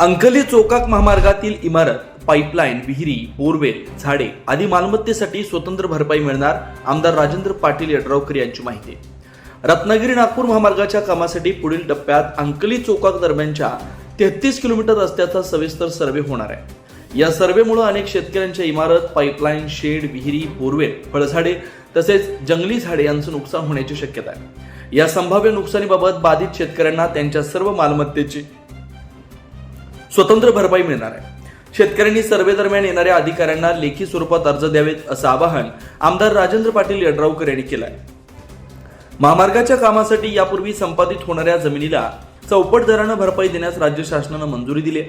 अंकली चोकाक महामार्गातील इमारत पाईपलाईन विहिरी बोरवेल झाडे आदी मालमत्तेसाठी स्वतंत्र भरपाई मिळणार आमदार राजेंद्र पाटील यड्रावकर यांची माहिती. रत्नागिरी नागपूर महामार्गाच्या कामासाठी पुढील टप्प्यात अंकली चोकाक दरम्यानच्या तेहतीस किलोमीटर रस्त्याचा सविस्तर सर्वे होणार आहे. या सर्वेमुळे अनेक शेतकऱ्यांच्या इमारत पाईपलाईन शेड विहिरी बोरवेल फळझाडे तसेच जंगली झाडे यांचं नुकसान होण्याची शक्यता आहे. या संभाव्य नुकसानीबाबत बाधित शेतकऱ्यांना त्यांच्या सर्व मालमत्तेची स्वतंत्र भरपाई मिळणार आहे. शेतकऱ्यांनी सर्वे दरम्यान येणाऱ्या अधिकाऱ्यांना लेखी स्वरूपात अर्ज द्यावेत असं आवाहन आमदार राजेंद्र पाटील यड्रावकर यांनी केलं आहे महामार्गाच्या कामासाठी यापूर्वी संपादित होणाऱ्या जमिनीला चौपट दरानं भरपाई देण्यास राज्य शासनानं मंजुरी दिली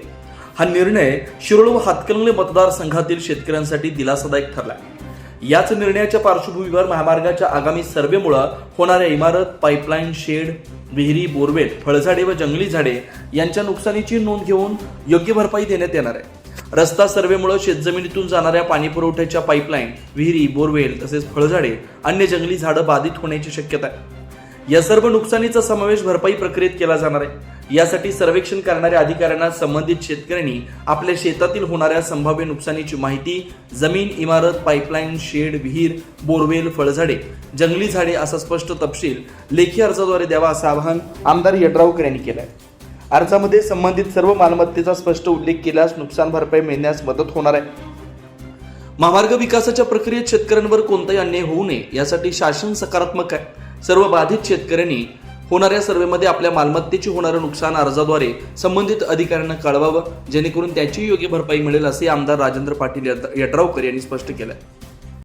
हा निर्णय शिरोळ व हातकणंगले मतदारसंघातील शेतकऱ्यांसाठी दिलासादायक ठरला आहे. याच निर्णयाच्या पार्श्वभूमीवर महामार्गाच्या आगामी सर्वेमुळं होणाऱ्या इमारत पाईपलाईन शेड विहिरी बोरवेल फळझाडे व जंगली झाडे यांच्या नुकसानीची नोंद घेऊन योग्य भरपाई देण्यात येणार आहे. रस्ता सर्वेमुळे शेतजमिनीतून जाणाऱ्या पाणी पुरवठ्याच्या पाईपलाईन विहिरी बोरवेल तसेच फळझाडे अन्य जंगली झाडं बाधित होण्याची शक्यता आहे. या सर्व नुकसानीचा समावेश भरपाई प्रक्रियेत केला जाणार आहे. यासाठी सर्वेक्षण करणाऱ्या अधिकाऱ्यांना संबंधित शेतकऱ्यांनी आपल्या शेतातील होणाऱ्या संभाव्य नुकसानीची माहिती जमीन इमारत पाईपलाईन शेड विहीर बोरवेल फळझाडे जंगली झाडे असा स्पष्ट तपशील लेखी अर्जाद्वारे द्यावा असं आवाहन आमदार यड्रावकर यांनी केलं आहे अर्जामध्ये संबंधित सर्व मालमत्तेचा स्पष्ट उल्लेख केल्यास नुकसान भरपाई मिळण्यास मदत होणार आहे. महामार्ग विकासाच्या प्रक्रियेत शेतकऱ्यांवर कोणताही अन्याय होऊ नये यासाठी शासन सकारात्मक आहे. सर्व बाधित शेतकऱ्यांनी होणाऱ्या सर्वेमध्ये आपल्या मालमत्तेची होणारं नुकसान अर्जाद्वारे संबंधित अधिकाऱ्यांना कळवावं जेणेकरून त्याची योग्य भरपाई मिळेल असे आमदार राजेंद्र पाटील यड्रावकर यांनी स्पष्ट केलं